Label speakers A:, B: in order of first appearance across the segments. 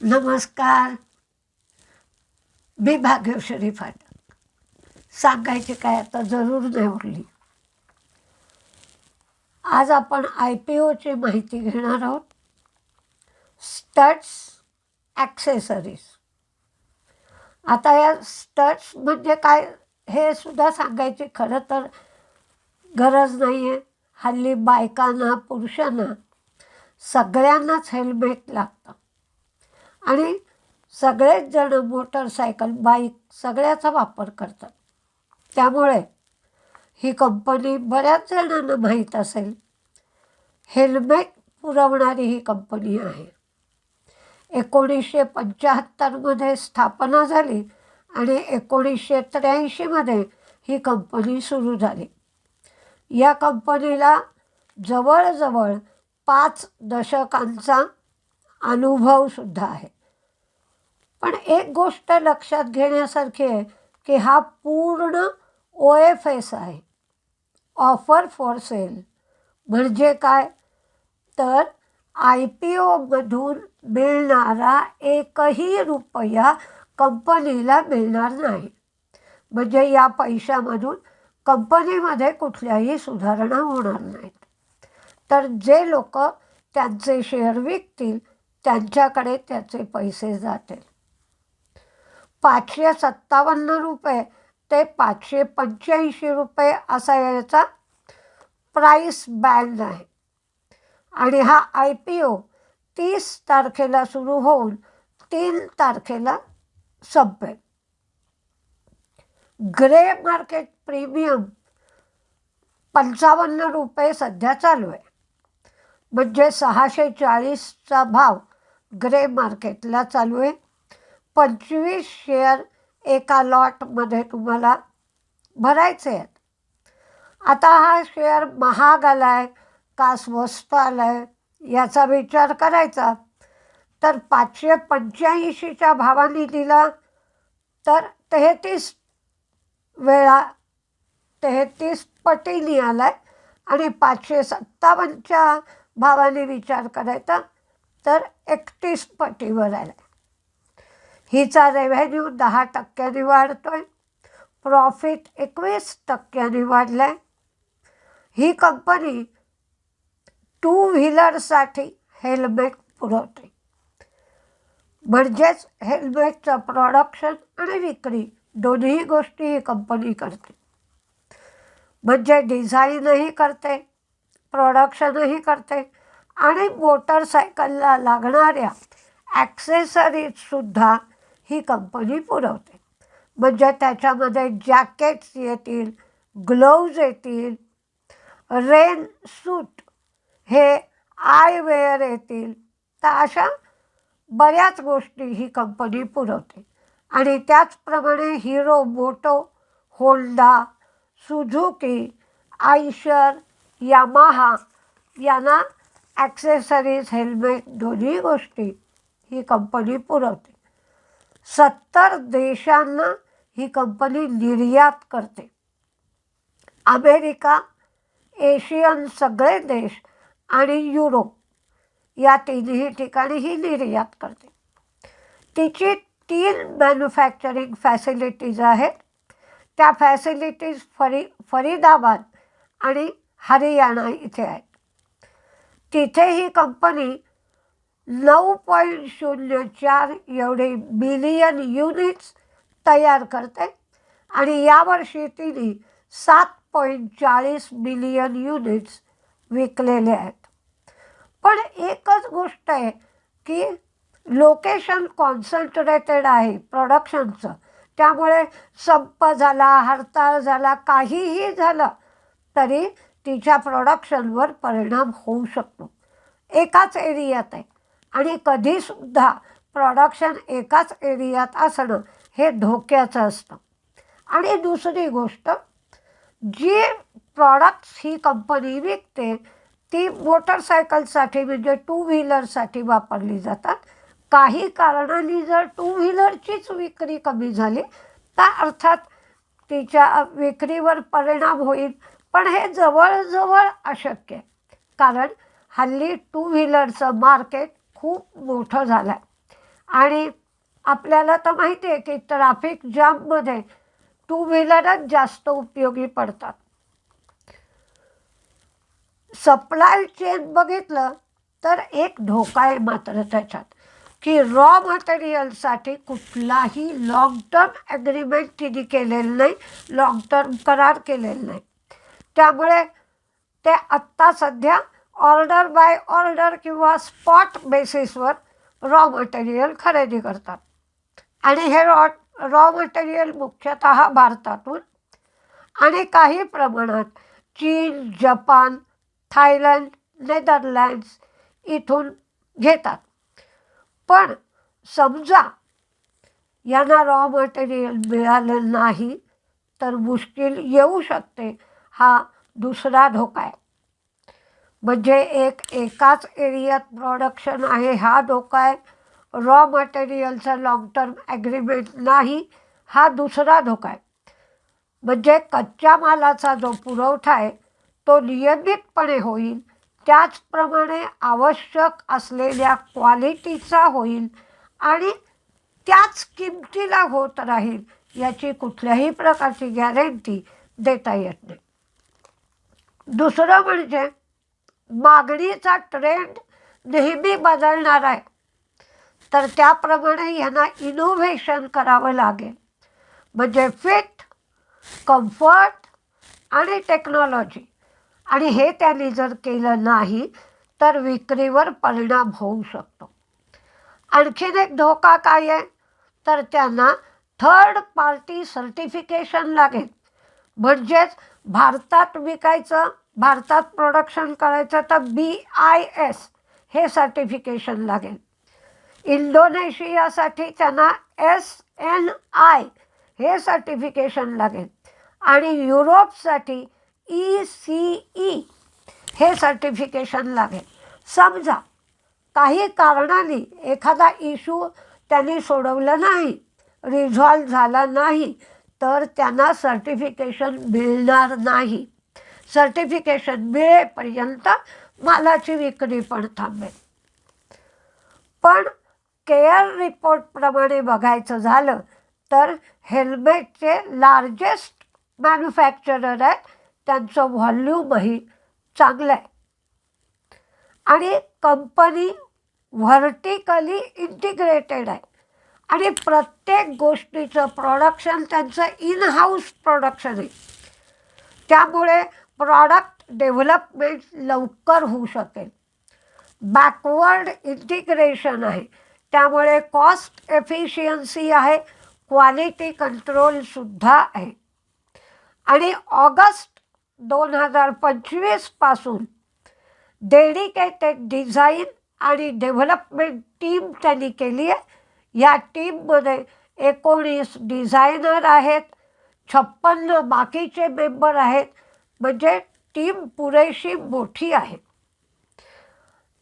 A: नमस्कार. मी भाग्यश्री फाटक सांगायची काय आता जरूर नाही उरली. आज आपण आय पी ओची माहिती घेणार आहोत. स्टड्स ॲक्सेसरीज आता या स्टड्स म्हणजे काय हे सुद्धा सांगायची खरं तर गरज नाही आहे हल्ली बायकांना पुरुषांना सगळ्यांनाच हेल्मेट लागतं. आणि सगळेच जण मोटरसायकल बाईक सगळ्याचा वापर करतात. त्यामुळे ही कंपनी बऱ्याच जणांना माहीत असेल हेल्मेट पुरवणारी ही कंपनी आहे. एकोणीसशे पंच्याहत्तरमध्ये स्थापना झाली आणि एकोणीसशे त्र्याऐंशीमध्ये ही कंपनी सुरू झाली. या कंपनीला जवळजवळ पाच दशकांचा अनुभवसुद्धा आहे. पण एक गोष्ट लक्षात घेण्यासारखी आहे की हा पूर्ण ओ एफ एस आहे. Offer for sale. म्हणजे काय? तर आय पी ओमधून मिळणारा एकही रुपया कंपनीला मिळणार नाही. म्हणजे या पैशामधून कंपनीमध्ये कुठल्याही सुधारणा होणार नाहीत. तर जे लोक त्यांचे शेअर विकतील त्यांच्याकडे त्याचे पैसे जातील पाचशे सत्तावन्न रुपये ते पाचशे पंच्याऐंशी रुपये असा याचा प्राईस बँड आहे. आणि हा आय पी ओ तीस तारखेला सुरू होऊन तीन तारखेला संपेल. ग्रे मार्केट प्रीमियम पंचावन्न रुपये सध्या चालू आहे. म्हणजे सहाशे चाळीसचा भाव ग्रे मार्केटला चालू आहे. पंचवीस शेअर एका लॉटमध्ये तुम्हाला भरायचे आहेत. आता हा शेअर महाग आला आहे का स्वस्त आला आहे याचा विचार करायचा. तर पाचशे पंच्याऐंशीच्या भावाने दिला तर तेहतीस वेळा तेहतीस पटीने आला आहे आणि पाचशे सत्तावन्नच्या भावाने विचार करायचा तर एकतीस पटीवर आला. हिचा रेव्हेन्यू दहा टक्क्यांनी वाढतो आहे प्रॉफिट एकवीस टक्क्यांनी वाढलं आहे ही कंपनी टू व्हीलरसाठी हेल्मेट पुरवते. म्हणजेच हेल्मेटचं प्रोडक्शन आणि विक्री दोन्ही गोष्टी ही कंपनी करते. म्हणजे डिझाईनही करते प्रोडक्शनही करते. आणि मोटरसायकलला लागणाऱ्या ॲक्सेसरीजसुद्धा ही कंपनी पुरवते. म्हणजे त्याच्यामध्ये जॅकेट्स येतील ग्लोव्ज येतील रेन सूट हे आयवेअर येतील. तर अशा बऱ्याच गोष्टी ही कंपनी पुरवते. आणि त्याचप्रमाणे Hero Moto Honda Suzuki Eicher Yamaha यांना ॲक्सेसरीज हेल्मेट दोन्ही गोष्टी ही कंपनी पुरवते. सत्तर देशांना ही कंपनी निर्यात करते. अमेरिका एशियन सगळे देश आणि युरोप या तिन्ही ठिकाणी ही निर्यात करते. तिची तीन मॅन्युफॅक्चरिंग फॅसिलिटीज आहेत. त्या फॅसिलिटीज फरी फरीदाबाद आणि हरियाणा इथे आहेत तिथे ही कंपनी नऊ पॉईंट शून्य चार एवढे बिलियन युनिट्स तयार करते आणि यावर्षी तिने सात पॉईंट चाळीस बिलियन युनिट्स विकलेले आहेत. पण एकच गोष्ट आहे की लोकेशन कॉन्सन्ट्रेटेड आहे प्रोडक्शनचं त्यामुळे संप झाला हरताळ झाला काहीही झालं तरी तिच्या प्रोडक्शनवर परिणाम होऊ शकतो. एकाच एरियात आहे. आणि कधीसुद्धा प्रॉडक्शन एकाच एरियात असणं हे धोक्याचं असतं. आणि दुसरी गोष्ट जी प्रॉडक्ट्स ही कंपनी विकते ती मोटरसायकलसाठी म्हणजे टू व्हीलरसाठी वापरली जातात. काही कारणाने जर टू व्हीलरचीच विक्री कमी झाली तर अर्थात तिच्या विक्रीवर परिणाम होईल पण हे जवळजवळ अशक्य आहे. कारण हल्ली टू व्हीलरचं मार्केट खूप मोठं झालं आहे आणि आपल्याला तर माहिती आहे की ट्रॅफिक जाममध्ये टू व्हीलरच जास्त उपयोगी पडतात. सप्लाय चेन बघितलं तर एक धोका आहे मात्र त्याच्यात की रॉ मटेरियलसाठी कुठलाही लॉंग टर्म ॲग्रीमेंट तिने केलेलं नाही लॉंग टर्म करार केलेला नाही. त्यामुळे ते आत्ता सध्या ऑर्डर बाय ऑर्डर किंवा स्पॉट बेसिसवर रॉ मटेरियल खरेदी करतात. आणि हे रॉ रॉ मटेरियल मुख्यतः भारतातून आणि काही प्रमाणात चीन जपान थायलंड नेदरलँड्स इथून घेतात. पण समजा यांना रॉ मटेरियल मिळालं नाही तर मुश्किल येऊ शकते हा दुसरा धोका आहे. म्हणजे एक एकाच एरियात प्रॉडक्शन आहे हा धोका आहे. रॉ मटेरियलचा लाँग टर्म ॲग्रीमेंट नाही हा दुसरा धोका आहे. म्हणजे कच्च्या मालाचा जो पुरवठा आहे तो नियमितपणे होईल त्याचप्रमाणे आवश्यक असलेल्या क्वालिटीचा होईल आणि त्याच किमतीला होत राहील याची कुठल्याही प्रकारची गॅरंटी देता येत नाही. दुसरं म्हणजे मागणीचा ट्रेंड नेहमी बदलणार आहे. तर त्याप्रमाणे यांना इनोव्हेशन करावं लागेल. म्हणजे फिट कम्फर्ट आणि टेक्नॉलॉजी आणि हे त्यांनी जर केलं नाही तर विक्रीवर परिणाम होऊ शकतो. आणखीन एक धोका काय आहे? तर त्यांना थर्ड पार्टी सर्टिफिकेशन लागेल. म्हणजेच भारतात विकायचं भारतात प्रोडक्शन करायचं तर बी आय एस हे सर्टिफिकेशन लागेल. इंडोनेशियासाठी त्यांना एस एन आय हे सर्टिफिकेशन लागेल. आणि युरोपसाठी ई सी ई हे सर्टिफिकेशन लागेल. समजा काही कारणाने एखादा इशू त्यांनी सोडवलं नाही रिझॉल्व झाला नाही तर त्यांना सर्टिफिकेशन मिळणार नाही. सर्टिफिकेशन मिळेपर्यंत मालाची विक्री पण थांबेल. पण केअर रिपोर्टप्रमाणे बघायचं झालं तर हेल्मेटचे लार्जेस्ट मॅन्युफॅक्चरर आहे त्यांचं व्हॉल्यूमही चांगलं आहे. आणि कंपनी व्हर्टिकली इंटिग्रेटेड आहे. आणि प्रत्येक गोष्टीचं प्रोडक्शन त्यांचं इन हाऊस प्रोडक्शन आहे. त्यामुळे प्रॉडक्ट डेव्हलपमेंट लवकर होऊ शकेल. बॅकवर्ड इंटिग्रेशन आहे. त्यामुळे कॉस्ट एफिशियन्सी आहे. क्वालिटी कंट्रोलसुद्धा आहे. आणि ऑगस्ट दोन हजार पंचवीसपासून डेडिकेटेड डिझाईन आणि डेव्हलपमेंट टीम त्यांनी केली आहे. या टीममध्ये एकोणीस डिझायनर आहेत छप्पन्न बाकीचे मेंबर आहेत म्हणजे टीम पुरेशी मोठी आहे.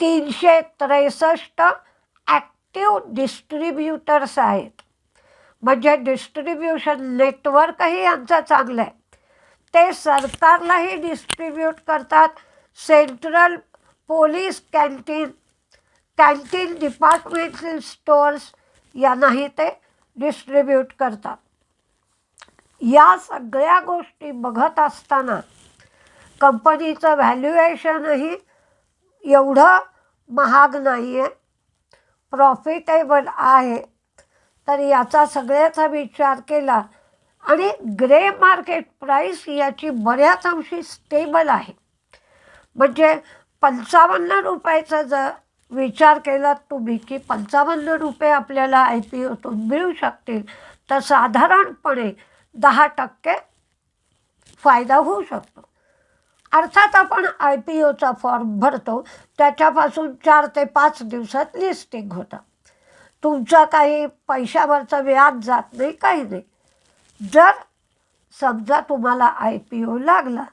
A: तीनशे त्रेसष्ट ॲक्टिव डिस्ट्रीब्युटर्स आहेत. म्हणजे डिस्ट्रीब्युशन नेटवर्कही यांचं चांगलं आहे. ते सरकारलाही डिस्ट्रीब्यूट करतात central police canteen canteen departmental stores यांनाही ते डिस्ट्रीब्यूट करतात. या सगळ्या गोष्टी बघत असताना कंपनीचं व्हॅल्युएशनही एवढं महाग नाही आहे प्रॉफिटेबल आहे. तर याचा सगळ्याचा विचार केला आणि ग्रे मार्केट प्राईस याची बऱ्याच अंशी स्टेबल आहे. म्हणजे पंचावन्न रुपयाचं जर विचार केलात तुम्ही की पंचावन्न रुपये आपल्याला आय पी ओतून मिळू शकतील. तर साधारणपणे दहा टक्के फायदा होऊ शकतो. अर्थात आपण आय पी ओचा फॉर्म भरतो त्याच्यापासून चार ते पाच दिवसात लिस्टिंग होतं. तुमचा काही पैशावरचा व्याज जात नाही काही नाही. जर समजा तुम्हाला आय पी ओ लागला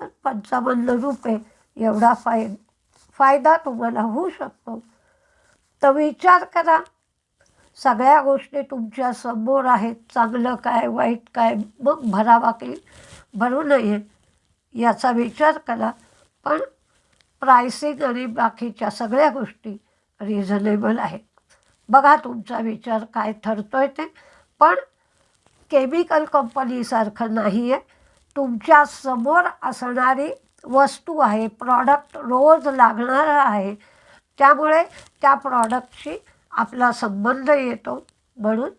A: तर पंचावन्न रुपये एवढा फाईन फायदा तुम्हाला होऊ शकतो. तर विचार करा. सगळ्या गोष्टी तुमच्यासमोर आहेत. चांगलं काय वाईट काय मग भरावा की भरू नये. याचा विचार करा. पण प्रायसिंग आणि बाकीच्या सगळ्या गोष्टी रिझनेबल आहेत. बघा तुमचा विचार काय ठरतो आहे ते. पण केमिकल कंपनीसारखं नाही आहे तुमच्यासमोर असणारी वस्तू आहे प्रॉडक्ट रोज लागणारं आहे त्यामुळे त्या प्रॉडक्टशी आपला संबंध येतो म्हणून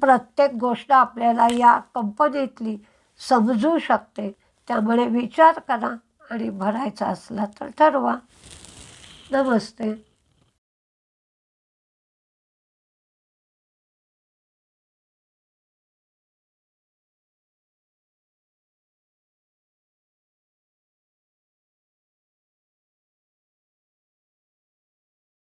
A: प्रत्येक गोष्ट आपल्याला या कंपनीतली समजू शकते. त्यामुळे विचार करा आणि भरायचा असला तर ठरवा. नमस्ते.